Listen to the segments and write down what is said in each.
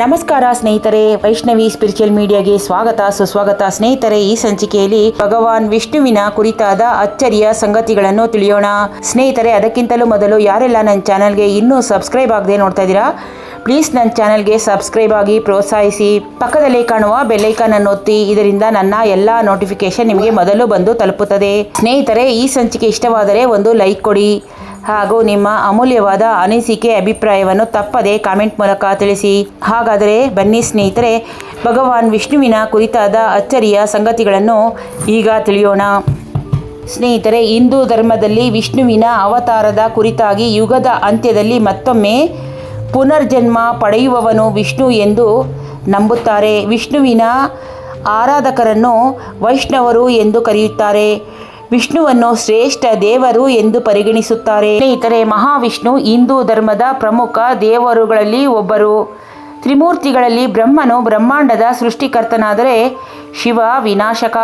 ನಮಸ್ಕಾರ ಸ್ನೇಹಿತರೆ, ವೈಷ್ಣವಿ ಸ್ಪಿರಿಚುವಲ್ ಮೀಡಿಯಾಗೆ ಸ್ವಾಗತ, ಸುಸ್ವಾಗತ. ಸ್ನೇಹಿತರೆ, ಈ ಸಂಚಿಕೆಯಲ್ಲಿ ಭಗವಾನ್ ವಿಷ್ಣುವಿನ ಕುರಿತಾದ ಅಚ್ಚರಿಯ ಸಂಗತಿಗಳನ್ನು ತಿಳಿಯೋಣ. ಸ್ನೇಹಿತರೆ, ಅದಕ್ಕಿಂತಲೂ ಮೊದಲು ಯಾರೆಲ್ಲ ನನ್ನ ಚಾನಲ್ಗೆ ಇನ್ನೂ ಸಬ್ಸ್ಕ್ರೈಬ್ ಆಗದೆ ನೋಡ್ತಾ ಇದ್ದೀರಾ ಪ್ಲೀಸ್ ನನ್ನ ಚಾನಲ್ಗೆ ಸಬ್ಸ್ಕ್ರೈಬ್ ಆಗಿ ಪ್ರೋತ್ಸಾಹಿಸಿ. ಪಕ್ಕದಲ್ಲಿ ಕಾಣುವ ಬೆಲ್ಲೈಕನ್ ಅನ್ನು ಒತ್ತಿ, ಇದರಿಂದ ನನ್ನ ಎಲ್ಲ ನೋಟಿಫಿಕೇಶನ್ ನಿಮಗೆ ಮೊದಲು ಬಂದು ತಲುಪುತ್ತದೆ. ಸ್ನೇಹಿತರೆ, ಈ ಸಂಚಿಕೆ ಇಷ್ಟವಾದರೆ ಒಂದು ಲೈಕ್ ಕೊಡಿ. ಹಾಗೂ ನಿಮ್ಮ ಅಮೂಲ್ಯವಾದ ಅನಿಸಿಕೆ ಅಭಿಪ್ರಾಯವನ್ನು ತಪ್ಪದೆ ಕಾಮೆಂಟ್ ಮೂಲಕ ತಿಳಿಸಿ. ಹಾಗಾದರೆ ಬನ್ನಿ ಸ್ನೇಹಿತರೆ, ಭಗವಾನ್ ವಿಷ್ಣುವಿನ ಕುರಿತಾದ ಅಚ್ಚರಿಯ ಸಂಗತಿಗಳನ್ನು ಈಗ ತಿಳಿಯೋಣ. ಸ್ನೇಹಿತರೆ, ಹಿಂದೂ ಧರ್ಮದಲ್ಲಿ ವಿಷ್ಣುವಿನ ಅವತಾರದ ಕುರಿತಾಗಿ ಯುಗದ ಅಂತ್ಯದಲ್ಲಿ ಮತ್ತೊಮ್ಮೆ ಪುನರ್ಜನ್ಮ ಪಡೆಯುವವನು ವಿಷ್ಣು ಎಂದು ನಂಬುತ್ತಾರೆ. ವಿಷ್ಣುವಿನ ಆರಾಧಕರನ್ನು ವೈಷ್ಣವರು ಎಂದು ಕರೆಯುತ್ತಾರೆ. ವಿಷ್ಣುವನ್ನು ಶ್ರೇಷ್ಠ ದೇವರು ಎಂದು ಪರಿಗಣಿಸುತ್ತಾರೆ. ಸ್ನೇಹಿತರೆ, ಮಹಾವಿಷ್ಣು ಹಿಂದೂ ಧರ್ಮದ ಪ್ರಮುಖ ದೇವರುಗಳಲ್ಲಿ ಒಬ್ಬರು. ತ್ರಿಮೂರ್ತಿಗಳಲ್ಲಿ ಬ್ರಹ್ಮನು ಬ್ರಹ್ಮಾಂಡದ ಸೃಷ್ಟಿಕರ್ತನಾದರೆ ಶಿವ ವಿನಾಶಕ.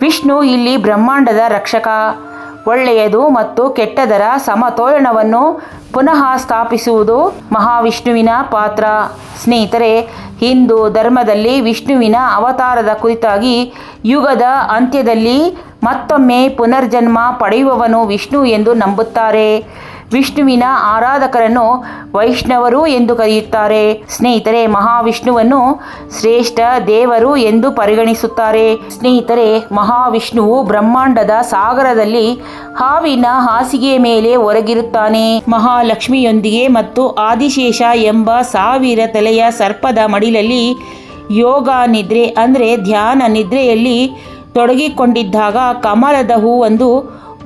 ವಿಷ್ಣು ಇಲ್ಲಿ ಬ್ರಹ್ಮಾಂಡದ ರಕ್ಷಕ. ಒಳ್ಳೆಯದು ಮತ್ತು ಕೆಟ್ಟದರ ಸಮತೋಲನವನ್ನು ಪುನಃ ಸ್ಥಾಪಿಸುವುದು ಮಹಾವಿಷ್ಣುವಿನ ಪಾತ್ರ. ಸ್ನೇಹಿತರೆ, ಹಿಂದೂ ಧರ್ಮದಲ್ಲಿ ವಿಷ್ಣುವಿನ ಅವತಾರದ ಕುರಿತಾಗಿ ಯುಗದ ಅಂತ್ಯದಲ್ಲಿ ಮತ್ತೊಮ್ಮೆ ಪುನರ್ಜನ್ಮ ಪಡೆಯುವವನು ವಿಷ್ಣು ಎಂದು ನಂಬುತ್ತಾರೆ. ವಿಷ್ಣುವಿನ ಆರಾಧಕರನ್ನು ವೈಷ್ಣವರು ಎಂದು ಕರೆಯುತ್ತಾರೆ. ಸ್ನೇಹಿತರೆ, ಮಹಾವಿಷ್ಣುವನ್ನು ಶ್ರೇಷ್ಠ ದೇವರು ಎಂದು ಪರಿಗಣಿಸುತ್ತಾರೆ. ಸ್ನೇಹಿತರೆ, ಮಹಾವಿಷ್ಣುವು ಬ್ರಹ್ಮಾಂಡದ ಸಾಗರದಲ್ಲಿ ಹಾವಿನ ಹಾಸಿಗೆಯ ಮೇಲೆ ಹೊರಗಿರುತ್ತಾನೆ ಮಹಾಲಕ್ಷ್ಮಿಯೊಂದಿಗೆ ಮತ್ತು ಆದಿಶೇಷ ಎಂಬ ಸಾವಿರ ತಲೆಯ ಸರ್ಪದ ಮಡಿಲಲ್ಲಿ ಯೋಗ ನಿದ್ರೆ ಅಂದರೆ ಧ್ಯಾನ ನಿದ್ರೆಯಲ್ಲಿ ತೊಡಗಿಕೊಂಡಿದ್ದಾಗ ಕಮಲದ ಹೂವೊಂದು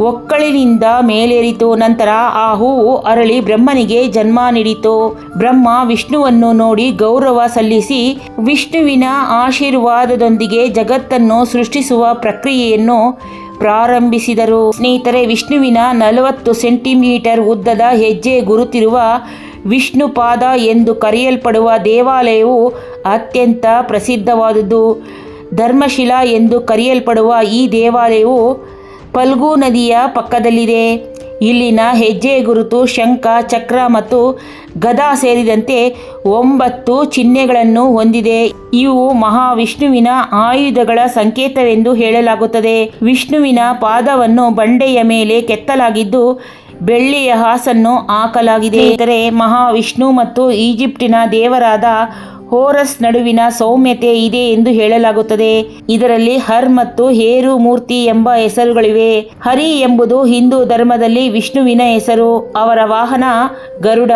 ಒಕ್ಕಳಿನಿಂದ ಮೇಲೇರಿತು. ನಂತರ ಆ ಹೂವು ಅರಳಿ ಬ್ರಹ್ಮನಿಗೆ ಜನ್ಮ ನೀಡಿತು. ಬ್ರಹ್ಮ ವಿಷ್ಣುವನ್ನು ನೋಡಿ ಗೌರವ ಸಲ್ಲಿಸಿ ವಿಷ್ಣುವಿನ ಆಶೀರ್ವಾದದೊಂದಿಗೆ ಜಗತ್ತನ್ನು ಸೃಷ್ಟಿಸುವ ಪ್ರಕ್ರಿಯೆಯನ್ನು ಪ್ರಾರಂಭಿಸಿದರು. ಸ್ನೇಹಿತರೆ, ವಿಷ್ಣುವಿನ ನಲವತ್ತು ಸೆಂಟಿಮೀಟರ್ ಉದ್ದದ ಹೆಜ್ಜೆ ಗುರುತಿರುವ ವಿಷ್ಣುಪಾದ ಎಂದು ಕರೆಯಲ್ಪಡುವ ದೇವಾಲಯವು ಅತ್ಯಂತ ಪ್ರಸಿದ್ಧವಾದುದು. ಧರ್ಮಶಿಲಾ ಎಂದು ಕರೆಯಲ್ಪಡುವ ಈ ದೇವಾಲಯವು ಫಲ್ಗು ನದಿಯ ಪಕ್ಕದಲ್ಲಿದೆ. ಇಲ್ಲಿನ ಹೆಜ್ಜೆ ಗುರುತು, ಶಂಖ, ಚಕ್ರ ಮತ್ತು ಗದಾ ಸೇರಿದಂತೆ ಒಂಬತ್ತು ಚಿಹ್ನೆಗಳನ್ನು ಹೊಂದಿದೆ. ಇವು ಮಹಾವಿಷ್ಣುವಿನ ಆಯುಧಗಳ ಸಂಕೇತವೆಂದು ಹೇಳಲಾಗುತ್ತದೆ. ವಿಷ್ಣುವಿನ ಪಾದವನ್ನು ಬಂಡೆಯ ಮೇಲೆ ಕೆತ್ತಲಾಗಿದ್ದು, ಬೆಳ್ಳಿಯ ಹಾಸನ್ನು ಹಾಕಲಾಗಿದೆ. ಇತರೆ ಮಹಾವಿಷ್ಣು ಮತ್ತು ಈಜಿಪ್ಟಿನ ದೇವರಾದ ಹೋರಸ್ ನಡುವಿನ ಸೌಮ್ಯತೆ ಇದೆ ಎಂದು ಹೇಳಲಾಗುತ್ತದೆ. ಇದರಲ್ಲಿ ಹರ್ ಮತ್ತು ಹೇರು ಮೂರ್ತಿ ಎಂಬ ಹೆಸರುಗಳಿವೆ. ಹರಿ ಎಂಬುದು ಹಿಂದೂ ಧರ್ಮದಲ್ಲಿ ವಿಷ್ಣುವಿನ ಹೆಸರು. ಅವರ ವಾಹನ ಗರುಡ,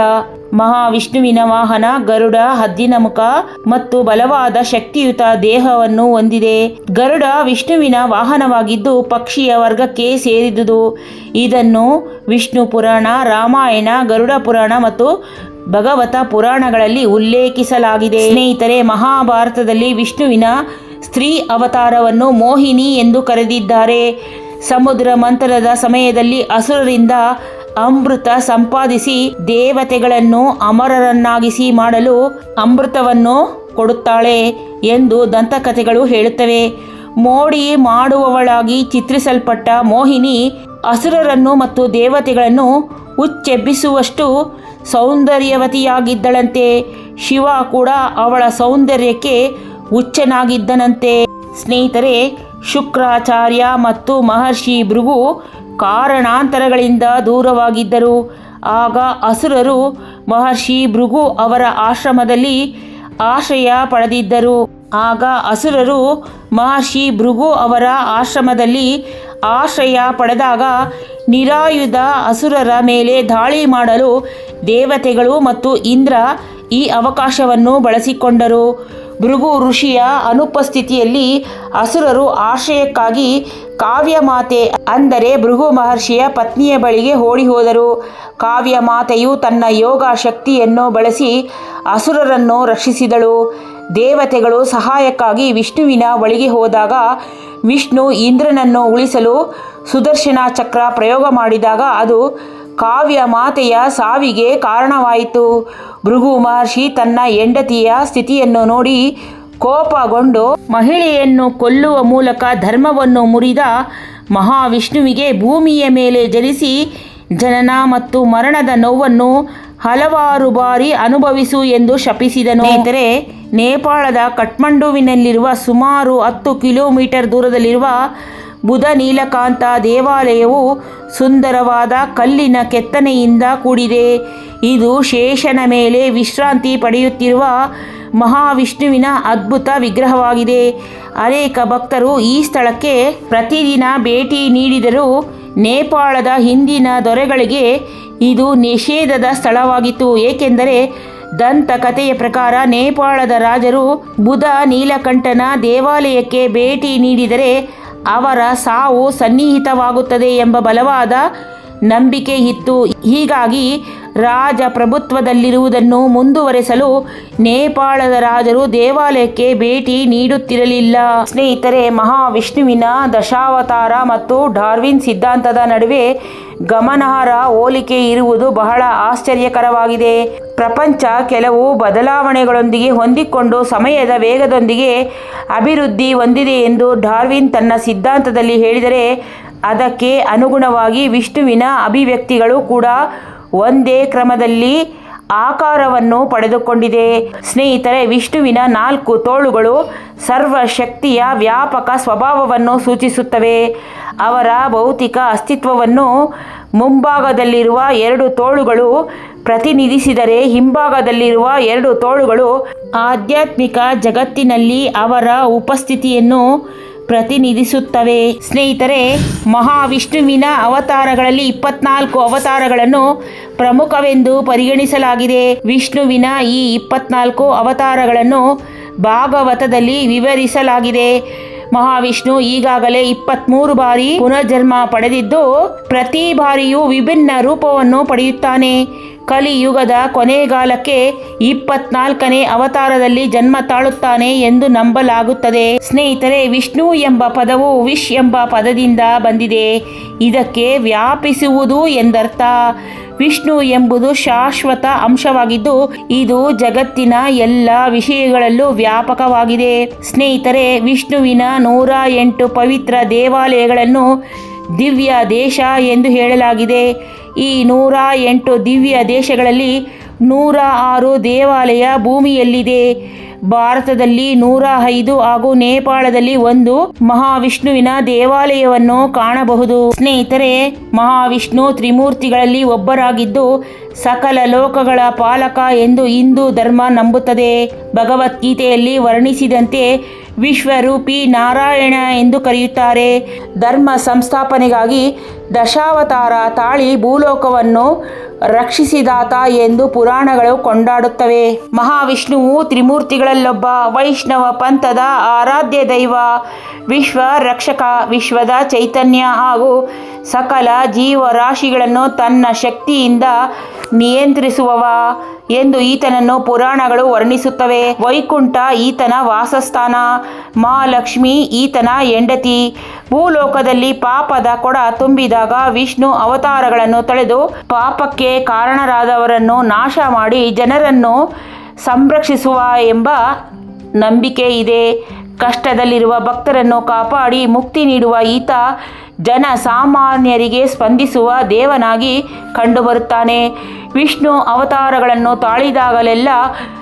ಮಹಾವಿಷ್ಣುವಿನ ವಾಹನ ಗರುಡ, ಹದ್ದಿನ ಮುಖ ಮತ್ತು ಬಲವಾದ ಶಕ್ತಿಯುತ ದೇಹವನ್ನು ಹೊಂದಿದೆ. ಗರುಡ ವಿಷ್ಣುವಿನ ವಾಹನವಾಗಿದ್ದು ಪಕ್ಷಿಯ ವರ್ಗಕ್ಕೆ ಸೇರಿದುದು. ಇದನ್ನು ವಿಷ್ಣು ಪುರಾಣ ರಾಮಾಯಣ ಗರುಡ ಪುರಾಣ ಮತ್ತು ಭಗವತ ಪುರಾಣಗಳಲ್ಲಿ ಉಲ್ಲೇಖಿಸಲಾಗಿದೆ. ಸ್ನೇಹಿತರೆ, ಮಹಾಭಾರತದಲ್ಲಿ ವಿಷ್ಣುವಿನ ಸ್ತ್ರೀ ಅವತಾರವನ್ನು ಮೋಹಿನಿ ಎಂದು ಕರೆದಿದ್ದಾರೆ. ಸಮುದ್ರ ಮಂಥನದ ಸಮಯದಲ್ಲಿ ಅಸುರರಿಂದ ಅಮೃತ ಸಂಪಾದಿಸಿ ದೇವತೆಗಳನ್ನು ಅಮರರನ್ನಾಗಿಸಿ ಮಾಡಲು ಅಮೃತವನ್ನು ಕೊಡುತ್ತಾಳೆ ಎಂದು ದಂತಕಥೆಗಳು ಹೇಳುತ್ತವೆ. ಮೋಡಿ ಮಾಡುವವಳಾಗಿ ಚಿತ್ರಿಸಲ್ಪಟ್ಟ ಮೋಹಿನಿ ಅಸುರರನ್ನು ಮತ್ತು ದೇವತೆಗಳನ್ನು ಹುಚ್ಚೆಬ್ಬಿಸುವಷ್ಟು ಸೌಂದರ್ಯವತಿಯಾಗಿದ್ದಳಂತೆ. ಶಿವ ಕೂಡ ಅವಳ ಸೌಂದರ್ಯಕ್ಕೆ ಹುಚ್ಚನಾಗಿದ್ದನಂತೆ. ಸ್ನೇಹಿತರೆ, ಶುಕ್ರಾಚಾರ್ಯ ಮತ್ತು ಮಹರ್ಷಿ ಭೃಗು ಕಾರಣಾಂತರಗಳಿಂದ ದೂರವಾಗಿದ್ದರು. ಆಗ ಅಸುರರು ಮಹರ್ಷಿ ಭೃಗು ಅವರ ಆಶ್ರಮದಲ್ಲಿ ಆಶ್ರಯ ಪಡೆದಿದ್ದರು. ಆಗ ಅಸುರರು ಮಹರ್ಷಿ ಭೃಗು ಅವರ ಆಶ್ರಮದಲ್ಲಿ ಆಶ್ರಯ ಪಡೆದಾಗ ನಿರಾಯುಧ ಅಸುರರ ಮೇಲೆ ದಾಳಿ ಮಾಡಲು ದೇವತೆಗಳು ಮತ್ತು ಇಂದ್ರ ಈ ಅವಕಾಶವನ್ನು ಬಳಸಿಕೊಂಡರು. ಭೃಗು ಋಷಿಯ ಅನುಪಸ್ಥಿತಿಯಲ್ಲಿ ಅಸುರರು ಆಶ್ರಯಕ್ಕಾಗಿ ಕಾವ್ಯಮಾತೆ ಅಂದರೆ ಭೃಗು ಮಹರ್ಷಿಯ ಪತ್ನಿಯ ಬಳಿಗೆ ಓಡಿ ಹೋದರು ಕಾವ್ಯಮಾತೆಯು ತನ್ನ ಯೋಗ ಶಕ್ತಿಯನ್ನು ಬಳಸಿ ಅಸುರರನ್ನು ರಕ್ಷಿಸಿದಳು. ದೇವತೆಗಳು ಸಹಾಯಕ್ಕಾಗಿ ವಿಷ್ಣುವಿನ ಬಳಿಗೆ ಹೋದಾಗ ವಿಷ್ಣು ಇಂದ್ರನನ್ನು ಉಳಿಸಲು ಸುದರ್ಶನ ಚಕ್ರ ಪ್ರಯೋಗ ಮಾಡಿದಾಗ ಅದು ಕಾವ್ಯ ಮಾತೆಯ ಸಾವಿಗೆ ಕಾರಣವಾಯಿತು. ಭೃಗು ಮಹರ್ಷಿ ತನ್ನ ಹೆಂಡತಿಯ ಸ್ಥಿತಿಯನ್ನು ನೋಡಿ ಕೋಪಗೊಂಡು ಮಹಿಳೆಯನ್ನು ಕೊಲ್ಲುವ ಮೂಲಕ ಧರ್ಮವನ್ನು ಮುರಿದ ಮಹಾವಿಷ್ಣುವಿಗೆ ಭೂಮಿಯ ಮೇಲೆ ಜನಿಸಿ ಜನನ ಮತ್ತು ಮರಣದ ನೋವನ್ನು ಹಲವಾರು ಬಾರಿ ಅನುಭವಿಸು ಎಂದು ಶಪಿಸಿದನು. ಸ್ನೇಹಿತರೆ, ನೇಪಾಳದ ಕಠ್ಮಂಡುವಿನಲ್ಲಿರುವ ಸುಮಾರು ಹತ್ತು ಕಿಲೋಮೀಟರ್ ದೂರದಲ್ಲಿರುವ ಬುಧ ನೀಲಕಾಂತ ದೇವಾಲಯವು ಸುಂದರವಾದ ಕಲ್ಲಿನ ಕೆತ್ತನೆಯಿಂದ ಕೂಡಿದೆ. ಇದು ಶೇಷನ ಮೇಲೆ ವಿಶ್ರಾಂತಿ ಪಡೆಯುತ್ತಿರುವ ಮಹಾವಿಷ್ಣುವಿನ ಅದ್ಭುತ ವಿಗ್ರಹವಾಗಿದೆ. ಅನೇಕ ಭಕ್ತರು ಈ ಸ್ಥಳಕ್ಕೆ ಪ್ರತಿದಿನ ಭೇಟಿ ನೀಡಿದರೂ ನೇಪಾಳದ ಹಿಂದಿನ ದೊರೆಗಳಿಗೆ ಇದು ನಿಷೇಧದ ಸ್ಥಳವಾಗಿತ್ತು. ಏಕೆಂದರೆ ದಂತ ಕಥೆಯ ಪ್ರಕಾರ ನೇಪಾಳದ ರಾಜರು ಬುಧ ನೀಲಕಂಠನ ದೇವಾಲಯಕ್ಕೆ ಭೇಟಿ ನೀಡಿದರೆ ಅವರ ಸಾವು ಸನ್ನಿಹಿತವಾಗುತ್ತದೆ ಎಂಬ ಬಲವಾದ ನಂಬಿಕೆ ಇತ್ತು. ಹೀಗಾಗಿ ರಾಜಪ್ರಭುತ್ವದಲ್ಲಿರುವುದನ್ನು ಮುಂದುವರೆಸಲು ನೇಪಾಳದ ರಾಜರು ದೇವಾಲಯಕ್ಕೆ ಭೇಟಿ ನೀಡುತ್ತಿರಲಿಲ್ಲ. ಸ್ನೇಹಿತರೆ, ಮಹಾವಿಷ್ಣುವಿನ ದಶಾವತಾರ ಮತ್ತು ಡಾರ್ವಿನ್ ಸಿದ್ಧಾಂತದ ನಡುವೆ ಗಮನಾರ್ಹ ಹೋಲಿಕೆ ಇರುವುದು ಬಹಳ ಆಶ್ಚರ್ಯಕರವಾಗಿದೆ. ಪ್ರಪಂಚ ಕೆಲವು ಬದಲಾವಣೆಗಳೊಂದಿಗೆ ಹೊಂದಿಕೊಂಡು ಸಮಯದ ವೇಗದೊಂದಿಗೆ ಅಭಿವೃದ್ಧಿ ಹೊಂದಿದೆ ಎಂದು ಡಾರ್ವಿನ್ ತನ್ನ ಸಿದ್ಧಾಂತದಲ್ಲಿ ಹೇಳಿದರೆ, ಅದಕ್ಕೆ ಅನುಗುಣವಾಗಿ ವಿಷ್ಣುವಿನ ಅಭಿವ್ಯಕ್ತಿಗಳು ಕೂಡ ಒಂದೇ ಕ್ರಮದಲ್ಲಿ ಆಕಾರವನ್ನು ಪಡೆದುಕೊಂಡಿದೆ. ಸ್ನೇಹಿತರೆ, ವಿಷ್ಣುವಿನ ನಾಲ್ಕು ತೋಳುಗಳು ಸರ್ವಶಕ್ತಿಯ ವ್ಯಾಪಕ ಸ್ವಭಾವವನ್ನು ಸೂಚಿಸುತ್ತವೆ. ಅವರ ಭೌತಿಕ ಅಸ್ತಿತ್ವವನ್ನು ಮುಂಭಾಗದಲ್ಲಿರುವ ಎರಡು ತೋಳುಗಳು ಪ್ರತಿನಿಧಿಸಿದರೆ ಹಿಂಭಾಗದಲ್ಲಿರುವ ಎರಡು ತೋಳುಗಳು ಆಧ್ಯಾತ್ಮಿಕ ಜಗತ್ತಿನಲ್ಲಿ ಅವರ ಉಪಸ್ಥಿತಿಯನ್ನು ಪ್ರತಿನಿಧಿಸುತ್ತವೆ. ಸ್ನೇಹಿತರೆ, ಮಹಾವಿಷ್ಣುವಿನ ಅವತಾರಗಳಲ್ಲಿ ಇಪ್ಪತ್ನಾಲ್ಕು ಅವತಾರಗಳನ್ನು ಪ್ರಮುಖವೆಂದು ಪರಿಗಣಿಸಲಾಗಿದೆ. ವಿಷ್ಣುವಿನ ಈ ಇಪ್ಪತ್ನಾಲ್ಕು ಅವತಾರಗಳನ್ನು ಭಾಗವತದಲ್ಲಿ ವಿವರಿಸಲಾಗಿದೆ. ಮಹಾವಿಷ್ಣು ಈಗಾಗಲೇ ಇಪ್ಪತ್ಮೂರು ಬಾರಿ ಪುನರ್ಜನ್ಮ ಪಡೆದಿದ್ದು, ಪ್ರತಿ ಬಾರಿಯೂ ವಿಭಿನ್ನ ರೂಪವನ್ನು ಪಡೆಯುತ್ತಾನೆ. ಕಲಿಯುಗದ ಕೊನೆಗಾಲಕ್ಕೆ ಇಪ್ಪತ್ನಾಲ್ಕನೇ ಅವತಾರದಲ್ಲಿ ಜನ್ಮ ತಾಳುತ್ತಾನೆ ಎಂದು ನಂಬಲಾಗುತ್ತದೆ. ಸ್ನೇಹಿತರೆ, ವಿಷ್ಣು ಎಂಬ ಪದವು ವಿಶ್ ಎಂಬ ಪದದಿಂದ ಬಂದಿದೆ. ಇದಕ್ಕೆ ವ್ಯಾಪಿಸುವುದು ಎಂದರ್ಥ. ವಿಷ್ಣು ಎಂಬುದು ಶಾಶ್ವತ ಅಂಶವಾಗಿದ್ದು, ಇದು ಜಗತ್ತಿನ ಎಲ್ಲ ವಿಷಯಗಳಲ್ಲೂ ವ್ಯಾಪಕವಾಗಿದೆ. ಸ್ನೇಹಿತರೆ, ವಿಷ್ಣುವಿನ ನೂರ ಎಂಟು ಪವಿತ್ರ ದೇವಾಲಯಗಳನ್ನು ದಿವ್ಯ ದೇಶ ಎಂದು ಹೇಳಲಾಗಿದೆ. ಈ ನೂರ ಎಂಟು ದಿವ್ಯ ದೇಶಗಳಲ್ಲಿ ನೂರ ಆರು ದೇವಾಲಯ ಭೂಮಿಯಲ್ಲಿದೆ. ಭಾರತದಲ್ಲಿ ನೂರ ಐದು ಹಾಗೂ ನೇಪಾಳದಲ್ಲಿ ಒಂದು ಮಹಾವಿಷ್ಣುವಿನ ದೇವಾಲಯವನ್ನು ಕಾಣಬಹುದು. ಸ್ನೇಹಿತರೆ, ಮಹಾವಿಷ್ಣು ತ್ರಿಮೂರ್ತಿಗಳಲ್ಲಿ ಒಬ್ಬರಾಗಿದ್ದು ಸಕಲ ಲೋಕಗಳ ಪಾಲಕ ಎಂದು ಹಿಂದೂ ಧರ್ಮ ನಂಬುತ್ತದೆ. ಭಗವದ್ಗೀತೆಯಲ್ಲಿ ವರ್ಣಿಸಿದಂತೆ ವಿಶ್ವರೂಪಿ ನಾರಾಯಣ ಎಂದು ಕರೆಯುತ್ತಾರೆ. ಧರ್ಮ ಸಂಸ್ಥಾಪನೆಗಾಗಿ ದಶಾವತಾರ ತಾಳಿ ಭೂಲೋಕವನ್ನು ರಕ್ಷಿಸಿದಾತ ಎಂದು ಪುರಾಣಗಳು ಕೊಂಡಾಡುತ್ತವೆ. ಮಹಾವಿಷ್ಣುವು ತ್ರಿಮೂರ್ತಿಗಳಲ್ಲೊಬ್ಬ ವೈಷ್ಣವ ಪಂಥದ ಆರಾಧ್ಯ ದೈವ, ವಿಶ್ವ ರಕ್ಷಕ, ವಿಶ್ವದ ಚೈತನ್ಯ ಹಾಗೂ ಸಕಲ ಜೀವರಾಶಿಗಳನ್ನು ತನ್ನ ಶಕ್ತಿಯಿಂದ ನಿಯಂತ್ರಿಸುವವ ಎಂದು ಈತನನ್ನು ಪುರಾಣಗಳು ವರ್ಣಿಸುತ್ತವೆ. ವೈಕುಂಠ ಈತನ ವಾಸಸ್ಥಾನ, ಮಹಾಲಕ್ಷ್ಮಿ ಈತನ ಹೆಂಡತಿ. ಭೂಲೋಕದಲ್ಲಿ ಪಾಪದ ಕೊಡ ತುಂಬಿದಾಗ ವಿಷ್ಣು ಅವತಾರಗಳನ್ನು ತಳೆದು ಪಾಪಕ್ಕೆ ಕಾರಣರಾದವರನ್ನು ನಾಶ ಮಾಡಿ ಜನರನ್ನು ಸಂರಕ್ಷಿಸುವ ಎಂಬ ನಂಬಿಕೆ ಇದೆ. ಕಷ್ಟದಲ್ಲಿರುವ ಭಕ್ತರನ್ನು ಕಾಪಾಡಿ ಮುಕ್ತಿ ನೀಡುವ ಈತ ಜನಸಾಮಾನ್ಯರಿಗೆ ಸ್ಪಂದಿಸುವ ದೇವನಾಗಿ ಕಂಡುಬರುತ್ತಾನೆ. ವಿಷ್ಣು ಅವತಾರಗಳನ್ನು ತಾಳಿದಾಗಲೆಲ್ಲ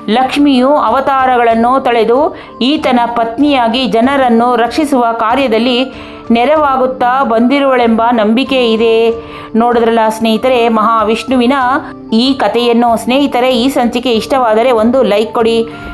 ಲಕ್ಷ್ಮಿಯು ಅವತಾರಗಳನ್ನು ತಳೆದು ಈತನ ಪತ್ನಿಯಾಗಿ ಜನರನ್ನು ರಕ್ಷಿಸುವ ಕಾರ್ಯದಲ್ಲಿ ನೆರವಾಗುತ್ತಾ ಬಂದಿರುವಳೆಂಬ ನಂಬಿಕೆ ಇದೆ. ನೋಡಿದ್ರಲ್ಲ ಸ್ನೇಹಿತರೆ, ಮಹಾವಿಷ್ಣುವಿನ ಈ ಕಥೆಯನ್ನು ಸ್ನೇಹಿತರೆ, ಈ ಸಂಚಿಕೆ ಇಷ್ಟವಾದರೆ ಒಂದು ಲೈಕ್ ಕೊಡಿ.